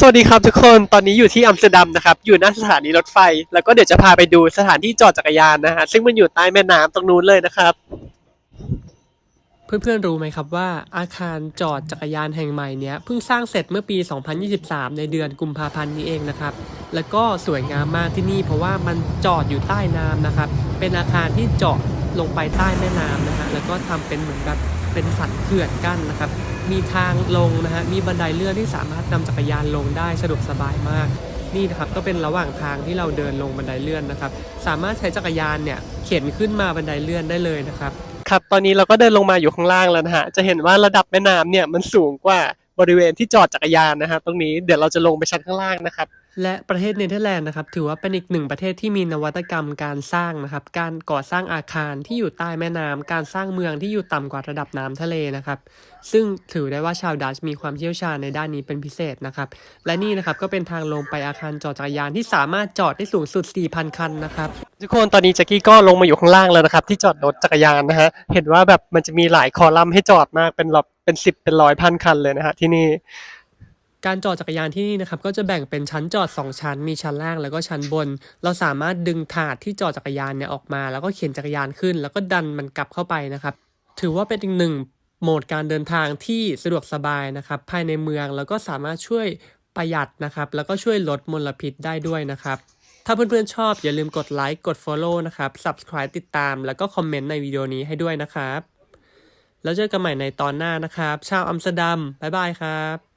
สวัสดีครับทุกคน ตอนนี้อยู่ที่อัมสเตอร์ดัมนะครับ อยู่หน้าสถานีรถไฟ แล้วก็เดี๋ยวจะพาไปดูสถานที่จอดจักรยานนะฮะ ซึ่งมันอยู่ใต้แม่น้ำตรงนู้นเลยนะครับ เพื่อนๆรู้ไหมครับว่าอาคารจอดจักรยานแห่งใหม่เนี้ยเพิ่งสร้างเสร็จเมื่อปี 2023 ในเดือนกุมภาพันธ์นี้เองนะครับ แล้วก็สวยงามมากที่นี่เพราะว่ามันจอดอยู่ใต้น้ำนะครับ เป็นอาคารที่เจาะลงไปใต้แม่น้ำนะฮะ แล้วก็ทำเป็นเหมือนแบบ เป็นสันเขื่อนกั้นนะครับ มีทางลงนะฮะ มีบันไดเลื่อนที่สามารถนำจักรยานลงได้สะดวกสบายมาก นี่นะครับก็เป็นระหว่างทางที่เราเดินลงบันไดเลื่อนนะครับ สามารถใช้จักรยานเนี่ยเข็นขึ้นมาบันไดเลื่อนได้เลยนะครับ ครับ ตอนนี้เราก็เดินลงมาอยู่ข้างล่างแล้วนะฮะ จะเห็นว่าระดับแม่น้ำเนี่ยมันสูงกว่า บริเวณที่จอดจักรยานนะฮะตรงนี้เดี๋ยวเราจะลงไปชั้นข้างล่างนะครับ และประเทศเนเธอร์แลนด์นะครับถือว่าเป็นอีกหนึ่งประเทศที่มีนวัตกรรมการสร้างนะครับ การก่อสร้างอาคารที่อยู่ใต้แม่น้ำการสร้างเมืองที่อยู่ต่ำกว่าระดับน้ำทะเลนะครับ ซึ่งถือได้ว่าชาวดัชมีความเชี่ยวชาญในด้านนี้เป็นพิเศษนะครับ และนี่นะครับก็เป็นทางลงไปอาคารจอดจักรยานที่สามารถจอดได้สูงสุด 4,000 คันนะครับทุกคนตอนนี้แจ็กกี้ก็ลงมาอยู่ข้างล่างแล้วนะครับ ที่จอดรถจักรยานนะฮะเห็นว่าแบบมันจะมีหลายคอลัมน์ให้จอดมากเป็นหลบ เป็นสิบเป็นร้อยพันคันเลยนะฮะที่นี่ การจอดจักรยานที่นี่นะครับก็จะแบ่งเป็นชั้นจอด 2 ชั้น มีชั้นล่างแล้วก็ชั้นบน เราสามารถดึงถาดที่จอดจักรยานเนี่ยออกมา แล้วก็เข็นจักรยานขึ้น แล้วก็ดันมันกลับเข้าไปนะครับ ถือว่าเป็นอีกหนึ่งโหมดการเดินทางที่สะดวกสบายนะครับภายในเมืองแล้วก็สามารถช่วยประหยัดนะครับแล้วก็ช่วยลดมลพิษได้ด้วยนะครับถ้าเพื่อนๆชอบอย่าลืมกดไลค์กด Follow นะครับ Subscribe ติดตาม แล้วก็คอมเมนต์ในวิดีโอนี้ให้ด้วยนะครับ แล้วเจอกันใหม่ในตอนหน้านะครับ ชาวอัมสเตอร์ดัมบ๊ายบายครับ